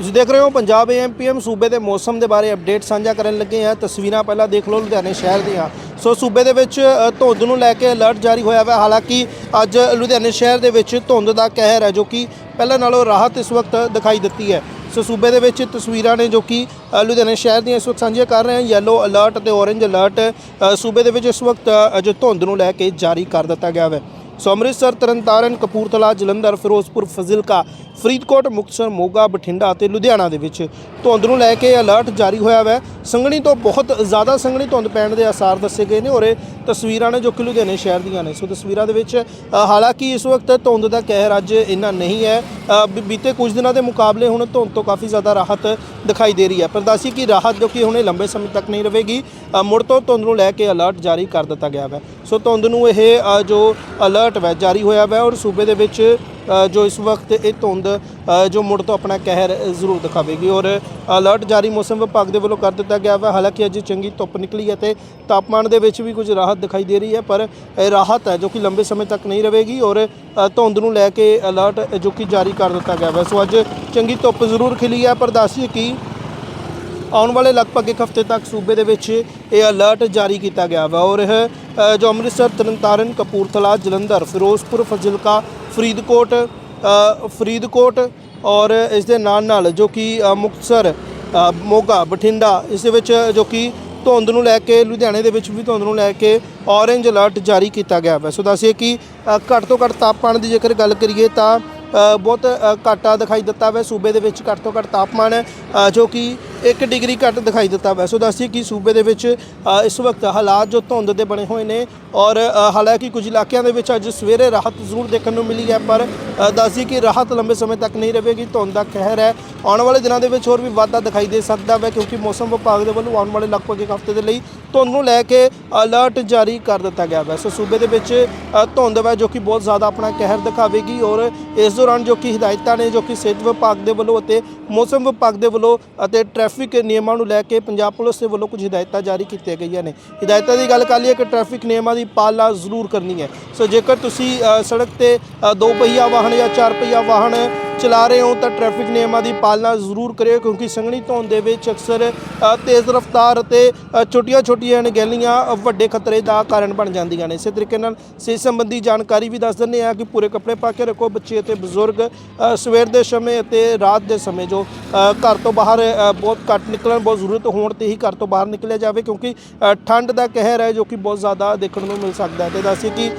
ਤੁਸੀਂ ਦੇਖ ਰਹੇ ਹੋ ਪੰਜਾਬ ਏਐਮਪੀਐਮ ਸੂਬੇ ਦੇ ਮੌਸਮ ਦੇ ਬਾਰੇ ਅਪਡੇਟ ਸਾਂਝਾ ਕਰਨ ਲੱਗੇ ਹਾਂ। ਤਸਵੀਰਾਂ ਪਹਿਲਾਂ ਦੇਖ ਲਓ ਲੁਧਿਆਣੇ ਸ਼ਹਿਰ ਦੀਆਂ। ਸੋ ਸੂਬੇ ਦੇ ਵਿੱਚ ਧੁੰਦ ਨੂੰ ਲੈ ਕੇ ਅਲਰਟ ਜਾਰੀ ਹੋਇਆ ਹੈ ਹਾਲਾਂਕਿ ਅੱਜ ਲੁਧਿਆਣੇ ਸ਼ਹਿਰ ਦੇ ਵਿੱਚ ਧੁੰਦ ਦਾ ਕਹਿਰ ਹੈ ਜੋ ਕਿ ਪਹਿਲਾਂ ਨਾਲੋਂ ਰਾਹਤ ਇਸ ਵਕਤ ਦਿਖਾਈ ਦਿੱਤੀ ਹੈ। ਸੋ ਸੂਬੇ ਦੇ ਵਿੱਚ ਤਸਵੀਰਾਂ ਨੇ ਜੋ ਕਿ ਅ, ਲੁਧਿਆਣੇ ਸ਼ਹਿਰ ਦੀਆਂ ਇਸ ਵਕਤ ਸਾਂਝੀਆਂ ਕਰ ਰਹੇ ਹਾਂ। ਯੈਲੋ ਅਲਰਟ ਤੇ ਔਰੇਂਜ ਅਲਰਟ ਸੂਬੇ ਦੇ ਵਿੱਚ ਇਸ ਵਕਤ ਜੋ ਧੁੰਦ ਨੂੰ ਲੈ ਕੇ ਜਾਰੀ ਕਰ ਦਿੱਤਾ ਗਿਆ ਹੈ ਸੋ ਅੰਮ੍ਰਿਤਸਰ ਤਰਨਤਾਰਨ ਕਪੂਰਥਲਾ ਜਲੰਧਰ ਫਿਰੋਜ਼ਪੁਰ ਫਜ਼ਿਲਕਾ ਫਰੀਦਕੋਟ ਮੁਕਤਸਰ ਮੋਗਾ ਬਠਿੰਡਾ ਅਤੇ ਲੁਧਿਆਣਾ ਦੇ ਵਿੱਚ ਧੁੰਦ ਨੂੰ ਲੈ ਕੇ ਅਲਰਟ ਜਾਰੀ ਹੋਇਆ ਹੈ ਸੰਘਣੀ ਤੋਂ ਬਹੁਤ ਜ਼ਿਆਦਾ ਸੰਘਣੀ ਧੁੰਦ ਪੈਣ ਦੇ ਆਸਾਰ ਦੱਸੇ ਗਏ ਨੇ ਔਰ ਇਹ ਤਸਵੀਰਾਂ ਨੇ ਜੋ ਕਿ ਲੁਧਿਆਣੇ ਸ਼ਹਿਰ ਦੀਆਂ ਨੇ ਸੋ ਤਸਵੀਰਾਂ ਦੇ ਵਿੱਚ ਹਾਲਾਂਕਿ ਇਸ ਵਕਤ ਧੁੰਦ ਦਾ ਕਹਿਰ ਅੱਜ ਇੰਨਾ ਨਹੀਂ ਹੈ ਬੀਤੇ ਕੁਝ ਦਿਨਾਂ ਦੇ ਮੁਕਾਬਲੇ ਹੁਣ ਧੁੰਦ ਤੋਂ ਕਾਫੀ ਜ਼ਿਆਦਾ ਰਾਹਤ ਦਿਖਾਈ ਦੇ ਰਹੀ ਹੈ। ਪਰ ਦੱਸੀ ਕਿ ਰਾਹਤ ਜੋ ਕਿ ਹੁਣੇ ਲੰਬੇ ਸਮੇਂ ਤੱਕ ਨਹੀਂ ਰਹੇਗੀ ਮੁੜ ਤੋਂ ਧੁੰਦ ਨੂੰ ਲੈ ਕੇ ਅਲਰਟ ਜਾਰੀ ਕਰ ਦਿੱਤਾ ਗਿਆ ਹੈ ਸੋ ਧੁੰਦ ਨੂੰ ਇਹ ਜੋ ਅਲਰਟ ਵੈ, ਜਾਰੀ ਹੋਇਆ ਹੈ ਔਰ ਸੂਬੇ ਦੇ ਵਿੱਚ ਜੋ ਇਸ ਵਕਤ ਇਹ ਧੁੰਦ ਜੋ ਮੁੜ ਤੋਂ ਆਪਣਾ ਕਹਿਰ ਜ਼ਰੂਰ ਦਿਖਾਵੇਗੀ। ਔਰ ਅਲਰਟ ਜਾਰੀ ਮੌਸਮ ਵਿਭਾਗ ਦੇ ਵੱਲੋਂ ਕਰ ਦਿੱਤਾ ਗਿਆ ਹੈ ਹਾਲਾਂਕਿ ਅੱਜ ਚੰਗੀ ਧੁੱਪ ਨਿਕਲੀ ਹੈ ਤੇ ਤਾਪਮਾਨ ਦੇ ਵਿੱਚ ਵੀ ਕੁਝ ਰਾਹਤ ਦਿਖਾਈ ਦੇ ਰਹੀ ਹੈ, ਪਰ ਇਹ ਰਾਹਤ ਹੈ ਜੋ ਕਿ ਲੰਬੇ ਸਮੇਂ ਤੱਕ ਨਹੀਂ ਰਹੇਗੀ ਔਰ ਧੁੰਦ ਨੂੰ ਲੈ ਕੇ ਅਲਰਟ ਜੋ ਕਿ ਜਾਰੀ ਕਰ ਦਿੱਤਾ ਗਿਆ ਹੈ ਸੋ ਅੱਜ ਚੰਗੀ ਧੁੱਪ ਜ਼ਰੂਰ ਖਿਲੀ ਹੈ। ਪਰ ਦੱਸੀਏ ਕਿ ਆਉਣ ਵਾਲੇ ਲਗਭਗ ਇੱਕ ਹਫ਼ਤੇ ਤੱਕ ਸੂਬੇ ਦੇ ਵਿੱਚ ਇਹ ਅਲਰਟ ਜਾਰੀ ਕੀਤਾ ਗਿਆ ਵਾ। ਔਰ ਇਹ ਜੋ ਅੰਮ੍ਰਿਤਸਰ ਤਰਨਤਾਰਨ, ਕਪੂਰਥਲਾ, ਜਲੰਧਰ, ਫਿਰੋਜ਼ਪੁਰ, ਫਜ਼ਿਲਕਾ, ਫਰੀਦਕੋਟ ਫਰੀਦਕੋਟ ਔਰ ਇਸ ਦੇ ਨਾਲ ਨਾਲ ਜੋ ਕਿ ਮੁਕਤਸਰ ਮੋਗਾ, ਬਠਿੰਡਾ, ਇਸ ਦੇ ਵਿੱਚ ਜੋ ਕਿ ਧੁੰਦ ਨੂੰ ਲੈ ਕੇ, ਲੁਧਿਆਣੇ ਦੇ ਵਿੱਚ ਵੀ ਧੁੰਦ ਨੂੰ ਲੈ ਕੇ ਔਰੇਂਜ ਅਲਰਟ ਜਾਰੀ ਕੀਤਾ ਗਿਆ ਹੈ ਸੋ ਦੱਸਿਏ ਕਿ ਘੱਟ ਤੋਂ ਘੱਟ ਤਾਪਮਾਨ ਦੀ ਜੇਕਰ ਗੱਲ ਕਰੀਏ ਤਾਂ ਬਹੁਤ ਘਾਟਾ ਦਿਖਾਈ ਦਿੱਤਾ ਹੈ ਸੂਬੇ ਦੇ ਵਿੱਚ ਘੱਟ ਤੋਂ ਘੱਟ ਤਾਪਮਾਨ ਜੋ ਕਿ 1 ਡਿਗਰੀ ਘੱਟ ਦਿਖਾਈ ਦਿੱਤਾ ਹੈ ਸੋ ਦੱਸੀਏ ਕਿ ਸੂਬੇ ਦੇ ਵਿੱਚ ਅ, ਇਸ ਵਕਤ ਹਾਲਾਤ ਜੋ ਧੁੰਦ ਦੇ ਬਣੇ ਹੋਏ ਨੇ ਔਰ ਅ, ਹਾਲਾਂਕਿ ਕੁਝ ਇਲਾਕਿਆਂ ਦੇ ਵਿੱਚ ਅੱਜ ਸਵੇਰੇ ਰਾਹਤ ਜ਼ਰੂਰ ਦੇਖਣ ਨੂੰ ਮਿਲੀ ਹੈ ਪਰ ਦੱਸਦੀ ਕਿ ਰਾਹਤ ਲੰਬੇ ਸਮੇਂ ਤੱਕ ਨਹੀਂ ਰਹੇਗੀ ਧੁੰਦ ਦਾ ਕਹਿਰ ਹੈ। ਆਉਣ ਵਾਲੇ ਦਿਨਾਂ ਦੇ ਵਿੱਚ ਹੋਰ ਵੀ ਵਾਧਾ ਦਿਖਾਈ ਦੇ ਸਕਦਾ ਹੈ ਕਿਉਂਕਿ ਮੌਸਮ ਵਿਭਾਗ ਦੇ ਵੱਲੋਂ ਆਉਣ ਵਾਲੇ ਲਗਭਗ ਇੱਕ ਹਫ਼ਤੇ ਦੇ ਲਈ ਧੁੰਦ ਨੂੰ ਲੈ ਕੇ ਅਲਰਟ ਜਾਰੀ ਕਰ ਦਿੱਤਾ ਗਿਆ ਹੈ ਸੋ ਸੂਬੇ ਦੇ ਵਿੱਚ ਧੁੰਦ ਹੈ ਜੋ ਕਿ ਬਹੁਤ ਜ਼ਿਆਦਾ ਆਪਣਾ ਕਹਿਰ ਦਿਖਾਵੇਗੀ ਔਰ ਇਸ ਦੌਰਾਨ ਜੋ ਕਿ ਹਦਾਇਤਾਂ ਨੇ, ਜੋ ਕਿ ਸਿਹਤ ਵਿਭਾਗ ਦੇ ਵੱਲੋਂ ਅਤੇ ਮੌਸਮ ਵਿਭਾਗ ਦੇ ਵੱਲੋਂ ਅਤੇ ਟ੍ਰੈਫਿਕ ਨਿਯਮਾਂ ਨੂੰ ਲੈ ਕੇ ਪੰਜਾਬ ਪੁਲਿਸ ਦੇ ਵੱਲੋਂ ਕੁਝ ਹਦਾਇਤਾਂ ਜਾਰੀ ਕੀਤੀਆਂ ਗਈਆਂ ਨੇ। ਹਦਾਇਤਾਂ ਦੀ ਗੱਲ ਕਰ ਲਈਏ ਕਿ ਟ੍ਰੈਫਿਕ ਨਿਯਮਾਂ ਦੀ ਪਾਲਣਾ ਜ਼ਰੂਰ ਕਰਨੀ ਹੈ। ਸੋ ਜੇਕਰ ਤੁਸੀਂ ਸੜਕ ਤੇ ਦੋ ਪਹੀਆ ਵਾਹਨ ਜਾਂ ਚਾਰ ਪਹੀਆ ਵਾਹਨ ਚਲਾ ਰਹੇ ਹੋ ਤਾਂ ਟ੍ਰੈਫਿਕ ਨਿਯਮਾਂ ਦੀ ਪਾਲਣਾ ਜ਼ਰੂਰ ਕਰਿਓ, ਕਿਉਂਕਿ ਸੰਘਣੀ ਧੁੰਦ ਦੇ ਵਿੱਚ ਅਕਸਰ ਤੇਜ਼ ਰਫ਼ਤਾਰ ਅਤੇ ਛੋਟੀਆਂ-ਛੋਟੀਆਂ ਅਣਗਹਿਲੀਆਂ ਵੱਡੇ ਖਤਰੇ ਦਾ ਕਾਰਨ ਬਣ ਜਾਂਦੀਆਂ ਨੇ। ਇਸੇ ਤਰੀਕੇ ਨਾਲ ਸਿਹਤ ਸੰਬੰਧੀ ਜਾਣਕਾਰੀ ਵੀ ਦੱਸ ਦਿੰਦੇ ਆ ਕਿ ਪੂਰੇ ਕੱਪੜੇ ਪਾ ਕੇ ਰੱਖੋ, ਬੱਚੇ ਅਤੇ ਬਜ਼ੁਰਗ ਸਵੇਰ ਦੇ ਸਮੇਂ ਅਤੇ ਰਾਤ ਦੇ ਸਮੇਂ ਜੋ ਘਰ ਤੋਂ ਬਾਹਰ ਬਹੁਤ ਘੱਟ ਨਿਕਲਣ, ਬਹੁਤ ਜ਼ਰੂਰਤ ਹੋਣ ਤੇ ਹੀ ਘਰ ਤੋਂ ਬਾਹਰ ਨਿਕਲਿਆ ਜਾਵੇ, ਕਿਉਂਕਿ ਠੰਡ ਦਾ ਕਹਿਰ ਹੈ ਜੋ ਕਿ ਬਹੁਤ ਜ਼ਿਆਦਾ ਦੇਖਣ ਨੂੰ ਮਿਲ ਸਕਦਾ ਹੈ। ਤੇ ਦੱਸੀਏ ਕਿ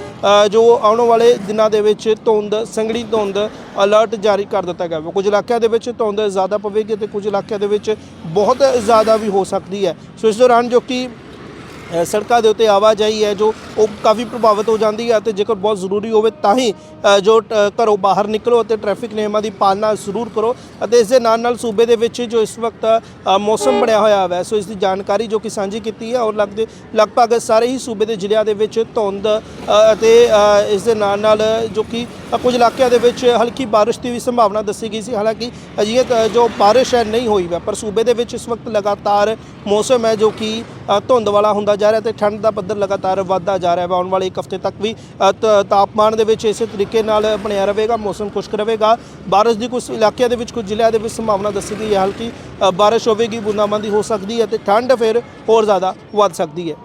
ਜੋ ਆਉਣ ਵਾਲੇ ਦਿਨਾਂ ਦੇ ਵਿੱਚ ਧੁੰਦ, ਸੰਘਣੀ ਧੁੰਦ ਅਲਰਟ ਜਾਰੀ ਕਰ ਦਿੱਤਾ ਗਿਆ ਹੈ ਕੁਝ ਇਲਾਕਿਆਂ ਦੇ ਵਿੱਚ ਧੁੰਦ ਜ਼ਿਆਦਾ ਪਵੇਗੀ ਤੇ ਕੁਝ ਇਲਾਕਿਆਂ ਦੇ ਵਿੱਚ ਬਹੁਤ ਜ਼ਿਆਦਾ ਵੀ ਹੋ ਸਕਦੀ ਹੈ। ਸੋ ਇਸ ਦੌਰਾਨ ਜੋ ਕਿ ਸੜਕਾਂ ਦੇ ਉੱਤੇ ਆਵਾਜਾਈ ਹੈ ਜੋ ਉਹ ਕਾਫੀ ਪ੍ਰਭਾਵਿਤ ਹੋ ਜਾਂਦੀ ਹੈ ਤੇ ਜੇਕਰ ਬਹੁਤ ਜ਼ਰੂਰੀ ਹੋਵੇ ਤਾਂ ਹੀ ਜੋ ਟ- ਘਰੋਂ ਬਾਹਰ ਨਿਕਲੋ ਅਤੇ ਟ੍ਰੈਫਿਕ ਨਿਯਮਾਂ ਦੀ ਪਾਲਣਾ ਜ਼ਰੂਰ ਕਰੋ ਅਤੇ ਇਸ ਦੇ ਨਾਲ ਨਾਲ ਸੂਬੇ ਦੇ ਵਿੱਚ ਜੋ ਇਸ ਵਕਤ ਮੌਸਮ ਬਣਿਆ ਹੋਇਆ ਹੈ ਸੋ ਇਸ ਦੀ ਜਾਣਕਾਰੀ ਜੋ ਕਿ ਸਾਂਝੀ ਕੀਤੀ ਹੈ ਔਰ ਲੱਗਦੇ, ਲਗਭਗ ਸਾਰੇ ਹੀ ਸੂਬੇ ਦੇ ਜ਼ਿਲ੍ਹਿਆਂ ਦੇ ਵਿੱਚ ਧੁੰਦ ਅਤੇ ਇਸ ਦੇ ਨਾਲ ਨਾਲ ਜੋ ਕਿ ਕੁਝ ਇਲਾਕਿਆਂ ਦੇ ਵਿੱਚ ਹਲਕੀ ਬਾਰਿਸ਼ ਦੀ ਵੀ ਸੰਭਾਵਨਾ ਦੱਸੀ ਗਈ ਸੀ। ਹਾਲਾਂਕਿ ਅਜਿਹੇ ਤ- ਜੋ ਬਾਰਿਸ਼ ਹੈ, ਨਹੀਂ ਹੋਈ ਹੈ ਪਰ ਸੂਬੇ ਦੇ ਵਿੱਚ ਇਸ ਵਕਤ ਲਗਾਤਾਰ ਮੌਸਮ ਹੈ ਜੋ ਕਿ ਧੁੰਦ ਵਾਲਾ ਹੁੰਦਾ ਜਾ ਰਿਹਾ ਤੇ ਠੰਡ ਦਾ ਪੱਧਰ ਲਗਾਤਾਰ ਵਧਦਾ ਜਾ ਰਿਹਾ ਹੈ ਆਉਣ ਵਾਲੇ ਇੱਕ ਹਫ਼ਤੇ ਤੱਕ ਵੀ ਤਾਪਮਾਨ ਦੇ ਵਿੱਚ ਇਸੇ ਤਰੀਕੇ ਨਾਲ ਬਣਿਆ ਰਹੇਗਾ ਮੌਸਮ ਖੁਸ਼ਕ ਰਹੇਗਾ। ਬਾਰਿਸ਼ ਦੀ ਕੁਝ ਇਲਾਕਿਆਂ ਦੇ ਵਿੱਚ ਕੁਝ ਜ਼ਿਲ੍ਹਿਆਂ ਦੇ ਵਿੱਚ ਸੰਭਾਵਨਾ ਦੱਸੀ ਗਈ ਹੈ। ਹਲਕੀ ਅ, ਬਾਰਿਸ਼ ਹੋਵੇਗੀ ਬੂੰਦਾਬਾਂਦੀ ਹੋ ਸਕਦੀ ਹੈ ਤੇ ਠੰਡ ਫਿਰ ਹੋਰ ਜ਼ਿਆਦਾ ਵੱਧ ਸਕਦੀ ਹੈ।